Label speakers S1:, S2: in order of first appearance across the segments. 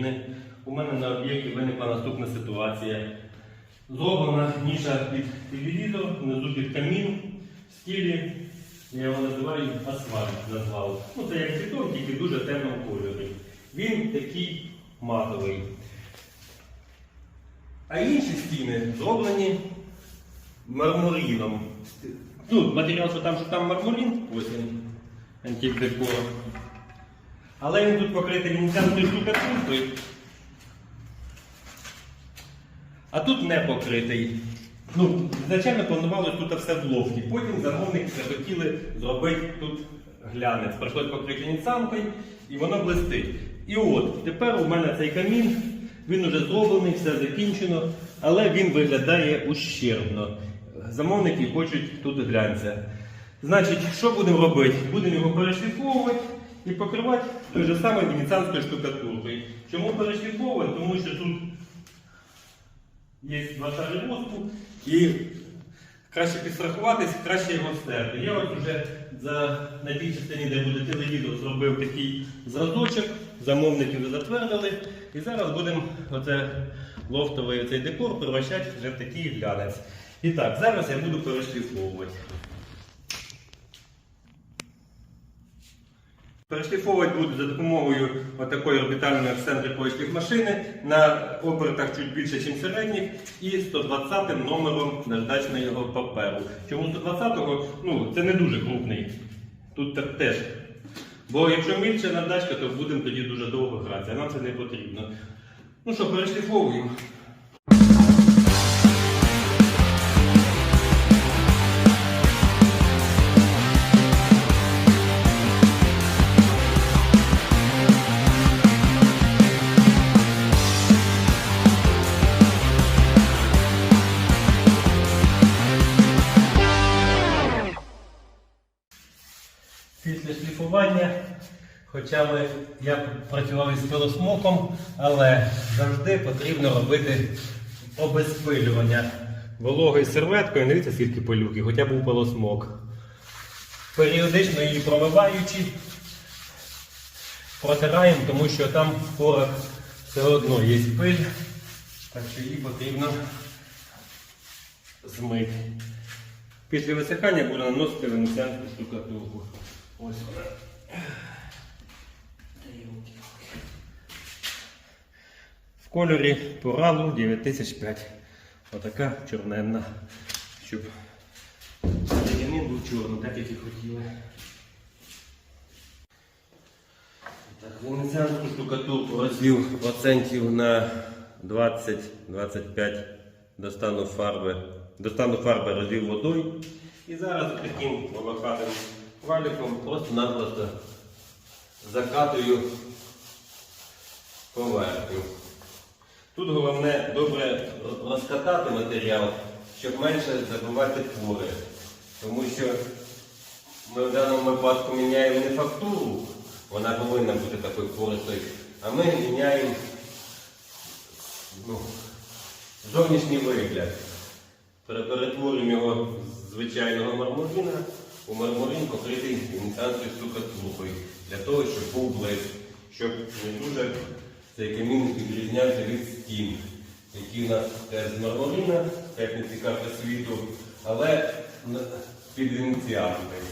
S1: України. У мене на об'єкті виникла наступна ситуація. Зроблена ніша під телевізор, внизу під камін, в стілі, я його називаю асфальт назвав. Ну, це як бетон, тільки дуже темному кольорі. Він такий матовий. А інші стіни зроблені мармуріном. Ну, матеріал, що там, що там мармурін, ось він, антикдекор. Але він тут покритий венеціанською штукатуркою. А тут не покритий. Ну, Звичайно, планувалось тут все в лофті. Потім замовники захотіли зробити тут глянець. Прийшлось покрити венеціанкою і воно блистить. І от, тепер у мене цей камін, він вже зроблений, все закінчено, але він виглядає ущербно. Замовники хочуть тут глянця. Значить, що будемо робити? Будемо його перешліфовувати і покривати той же самою венеціанською штукатуркою. Чому перешліфовувати? Тому що тут є два шари воску і краще підстрахуватись, краще його стерти. Я от вже за, на тій частині, де буде телевізор, зробив такий зразочок, замовники вже затвердили. І зараз будемо оце лофтовий оцей декор превращати вже в такий глянець. І так, зараз я буду перешліфовувати. Перешліфовувати буду за допомогою отакої орбітальної ексцентрикової шліфмашини на обертах чуть більше, ніж середніх, і 120 номером наждачного паперу. Чому 120-го? Ну, це не дуже крупний. Тут так теж. Бо якщо більше наждачка, то будемо тоді дуже довго грати, а нам це не потрібно. Ну що, перешліфовуємо. Шліфування, хоча ми, я працював із пилосмоком, але завжди потрібно робити обезпилювання вологою серветкою. Дивіться, скільки пилюки, хоча був пилосмок. Періодично її промиваючи, протираємо, тому що там в порах все одно є пиль, так що її потрібно змити. Після висихання буду наносити венеціанську штукатурку. Ось. В кольорі Поралу 9005. Отака чорненна. Щоб камін був чорний, так як і хотіли. Так, венеціанську штукатурку розвів процентів на 20-25 достану фарби. Достану фарби розвів водою. І зараз таким волохатим валіком просто-напросто закатую поверхню. Тут головне добре розкатати матеріал, щоб менше забивати твори. Тому що ми в даному випадку міняємо не фактуру, вона повинна бути такою пористою, а ми міняємо ну, зовнішній вигляд. Перетворюємо його з звичайного мармуріна у мармурин покритий венеціанською штукатуркою, для того, щоб був блиск, щоб не дуже цей камін відрізнявся від стін, які в нас теж з мармурина, не цікаве світу, але під венеціанкою.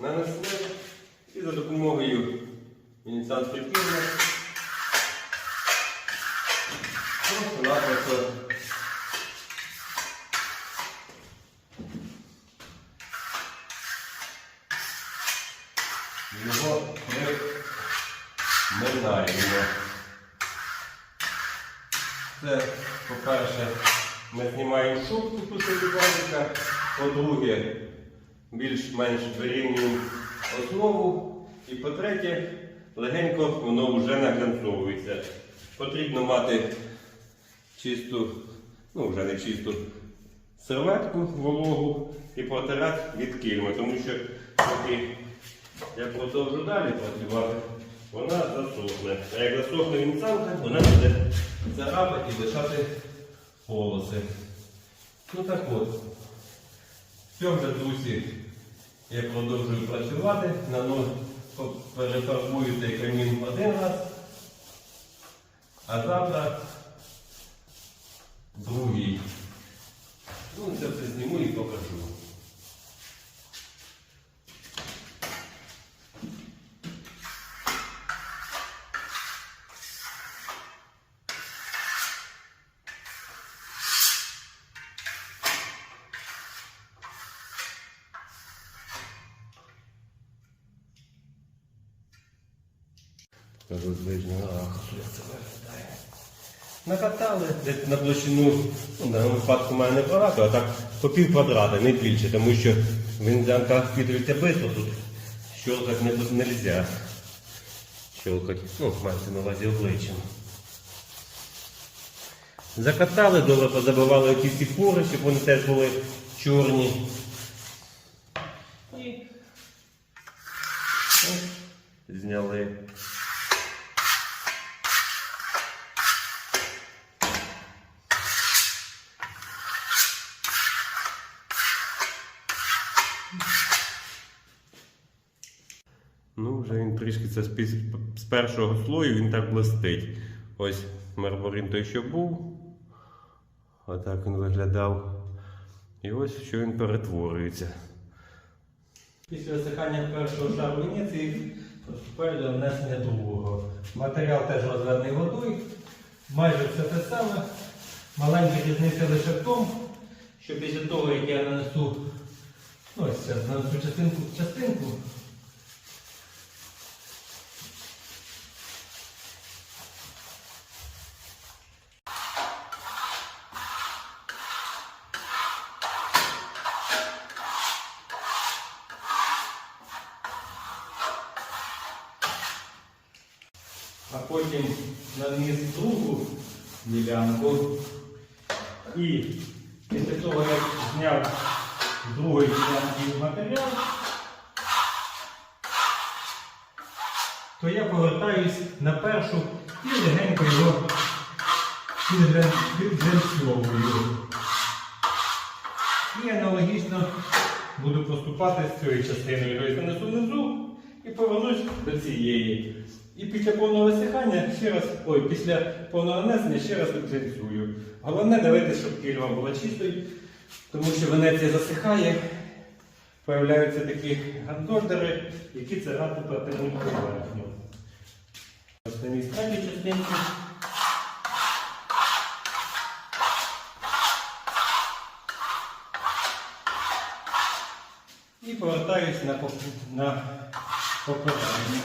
S1: Нанесли і за допомогою венеціанської фірми Просто-напросто його приминаємо. Це, по-перше, ми знімаємо шубку тут одівальника, по-друге, більш-менш вирівнюємо основу. І по-третє, легенько воно вже наглянцовується. Потрібно мати чисту, ну вже не чисту серветку вологу і протирати від кільми, тому що поки я продовжу далі працювати, вона засохне. А як засохне вінцанка, вона буде царапати і лишати полоси. Ну так от, в цьому дусі я продовжую працювати, наношу перефарбую цей камін один раз, а завтра другий. Ну, це все зніму і покажу. Кажу, ближнього це. Накатали десь на площину, ну, на випадку має небагато, а так по пів квадрата, не більше, тому що вінзянка впітується швидко тут. Щелкати не, не можна. Щелкати, ну, мається на увазі обличчям. Закатали, добре позабивали якісь ці пори, щоб вони теж були чорні. І зняли. Ну, вже це з, першого слою він так блистить. Ось мармурин той, що був. Отак він виглядав. І ось що він перетворюється. Після висихання першого шару Венеції приступаю до внесення другого. Матеріал теж розведений водою. Майже все те саме. Маленька різниця лише в тому, що після того, як я нанесу, ну ось зараз нанесу частинку, потім наніс другу ділянку. І після того, як зняв з другої ділянки матеріал, то я повертаюсь на першу і легенько його підглянцьовую. І аналогічно буду поступати з цією частиною. Тобто нанесу внизу і повернусь до цієї. І після повного висихання ще раз, ой, після повного нанесення ще раз підглянцюю. Головне дивитися, щоб кільва була чистою, тому що Венеція засихає, появляються такі гандождери, які це царати протягнуть поверхню. Мій третій частинці. І повертаюсь на, на попередню.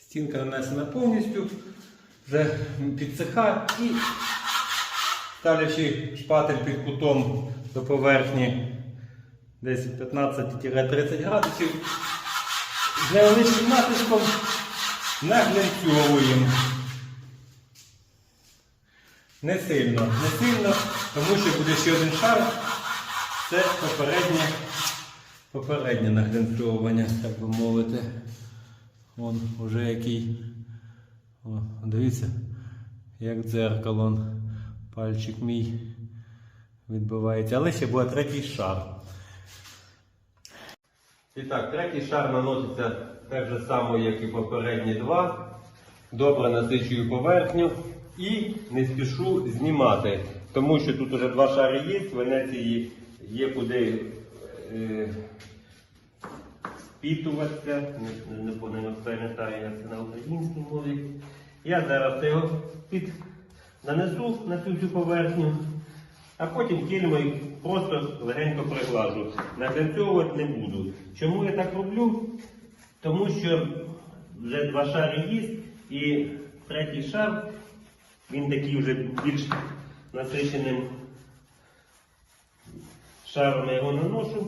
S1: Стінка нанесена повністю, вже підсихає і ставлячи шпатель під кутом до поверхні десь 15-30 градусів, з невеличким натиском наглянцьовуємо. Не сильно, не сильно, тому що буде ще один шар. Це попереднє, попереднє наглянцьовування, так би мовити. Вон уже який. О, дивіться, як дзеркало. Пальчик мій відбивається. Але ще буде третій шар. І так, третій шар наноситься так же само, як і попередні два. Добре насичую поверхню і не спішу знімати. Тому що тут вже два шари є, в Венеції є куди е, впітуватися. Не, не, не, не пам'ятаю, як це на українській мові. Я зараз його під нанесу на цю всю поверхню, а потім кільмою просто легенько приглажу. Наглянцьовувати не буду. Чому я так роблю? Тому що вже два шари є, і третій шар, він такий вже більш насиченим шаром я його наношу.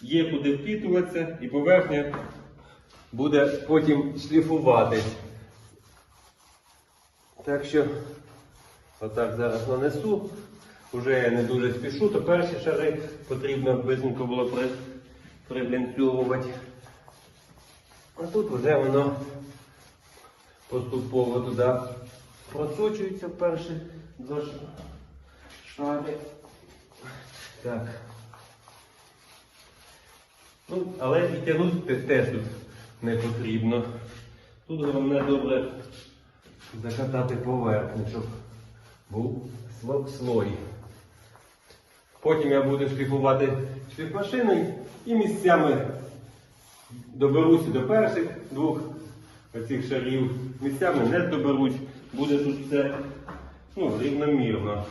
S1: Є куди впітуватися і поверхня буде потім шліфуватись. Так що, отак зараз нанесу. Уже я не дуже спішу, то перші шари потрібно бисенько було при, приглянцьовувати. А тут вже воно поступово туди просочується перші ш- шари. Так. Ну, але і тягнути теж тут не потрібно. Тут головне добре закатати поверхню, щоб був сло- слой. Потім я буду шліфувати шліфмашиною і місцями доберуся до перших двох оцих шарів. Місцями не доберусь. Буде тут все ну, рівномірно.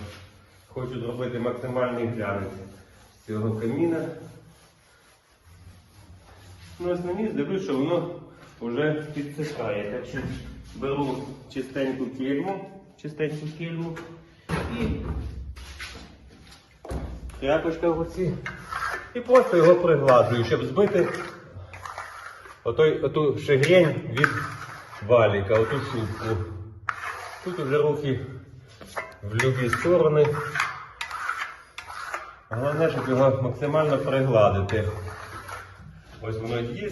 S1: Хочу зробити максимальний глянець цього каміна. Ну, ніс дивлюсь, що воно вже підсихає. Так що беру чистеньку кільму, чистеньку кільму і тряпочка в руці. І просто його приглажую, щоб збити отой, оту шигрень від валіка, оту шубку. Тут вже руки в любі сторони. Головне, щоб його максимально пригладити. Ось воно є.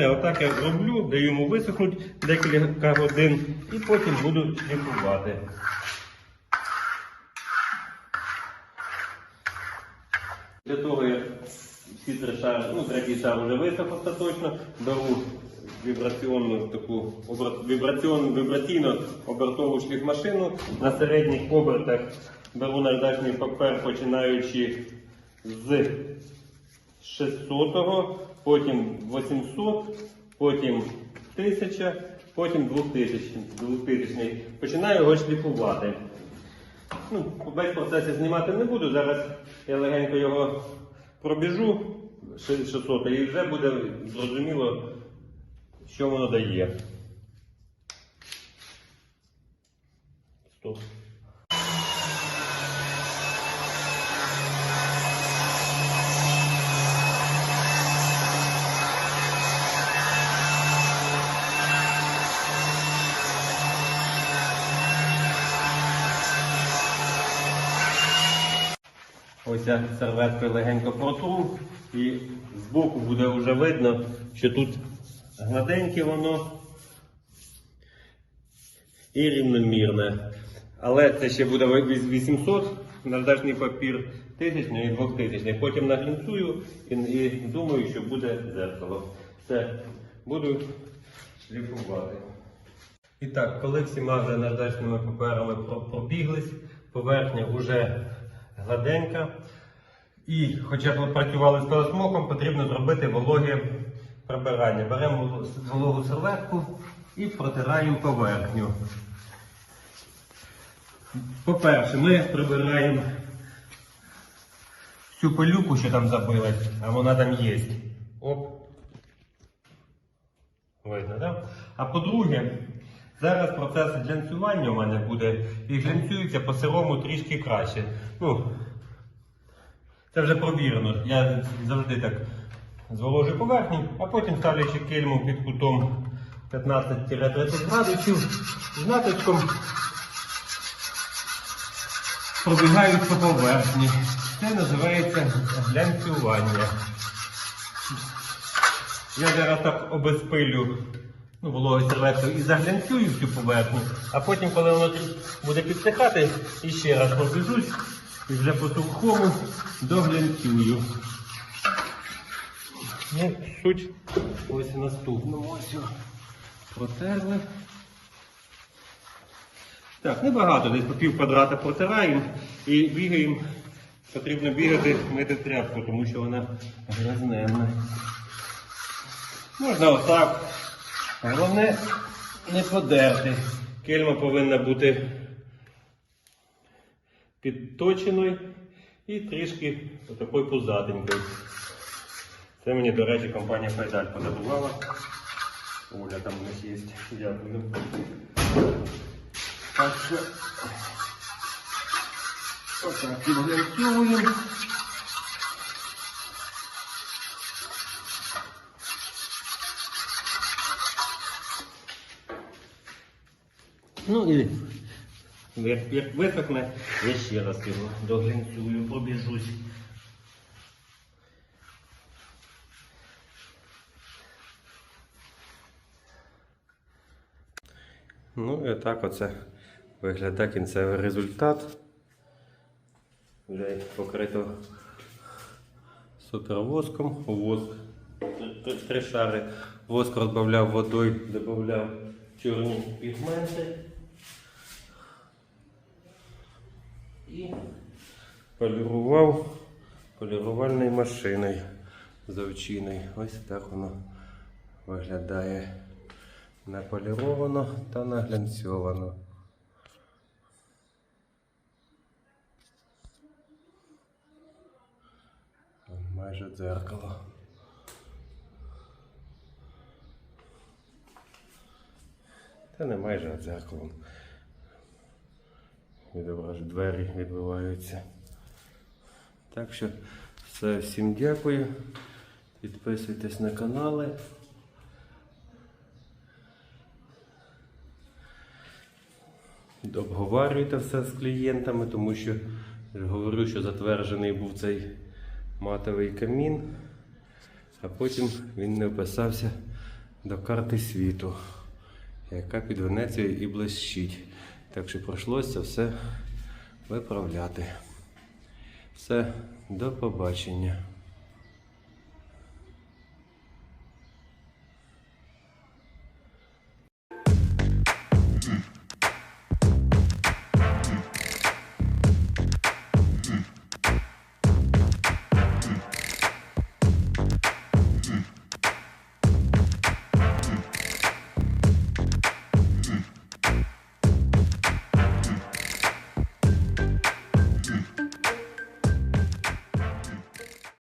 S1: Все, отак я зроблю, даю йому висохнути декілька годин і потім буду шліфувати. Для того я всі три ну третій шар вже висох остаточно, беру вібраційну таку обер- вібраційну, обертову шліфмашину. На середніх обертах беру наждачний папер, починаючи з 600, потім 800, потім 1000, потім 2000. 2000. Починаю його шліфувати. Ну, весь процес знімати не буду. Зараз я легенько його пробіжу 600 і вже буде зрозуміло, що воно дає. Стоп. Ось серветкою легенько протру і збоку буде вже видно, що тут гладеньке воно і рівномірне. Але це ще буде 800 наждачний папір, 1000 і 2000. Потім наглінцую і, і думаю, що буде зеркало. Все, буду шліфувати. І так, коли всіма вже наждачними паперами пробіглись, поверхня вже гладенька. І хоча б працювали з пилосмоком, потрібно зробити вологе прибирання. Беремо вологу серветку і протираємо поверхню. По-перше, ми прибираємо всю пилюку, що там забилась, а вона там є. Оп. Видно, так? А по-друге, зараз процес глянцювання у мене буде і глянцюється по сирому трішки краще. Це вже провірено. Я завжди так зволожу поверхню, а потім ставлячи кельму під кутом 15-30 градусів з натиском пробігають по поверхні. Це називається глянцювання. Я зараз так обезпилю ну, вологою серветкою і заглянцюю всю поверхню, а потім, коли воно буде підсихати, іще раз пробіжусь і вже по сухому доглянцюю. Ну, суть ось наступно. Ось протерли. Так, небагато, десь по пів квадрата протираємо і бігаємо. Потрібно бігати мити тряпку, тому що вона грязненна. Можна отак. Головне не подерти. Кельма повинна бути підточеною і трішки такою пузатенькою. Це мені, до речі, компанія Файдаль подарувала. Оля там у нас є. Дякую. Так що отак підглянцюємо. Ну і як, як висохне, я ще раз його доглянцюю, побіжусь. Ну і так оце виглядає кінцевий результат. Вже покрито супервоском. Воск. Три- шари. Воск розбавляв водою, додавав чорні пігменти. Полірував полірувальною машиною завчиною. Ось так воно виглядає. Наполіровано та наглянцьовано. Майже дзеркало. Та не майже а дзеркалом. Відображу, двері відбиваються. Так що все, всім дякую. Підписуйтесь на канали. Обговорюйте все з клієнтами, тому що говорю, що затверджений був цей матовий камін, а потім він не вписався до карти світу, яка під Венецією і блищить. Так що прийшлося все виправляти. Все, до побачення.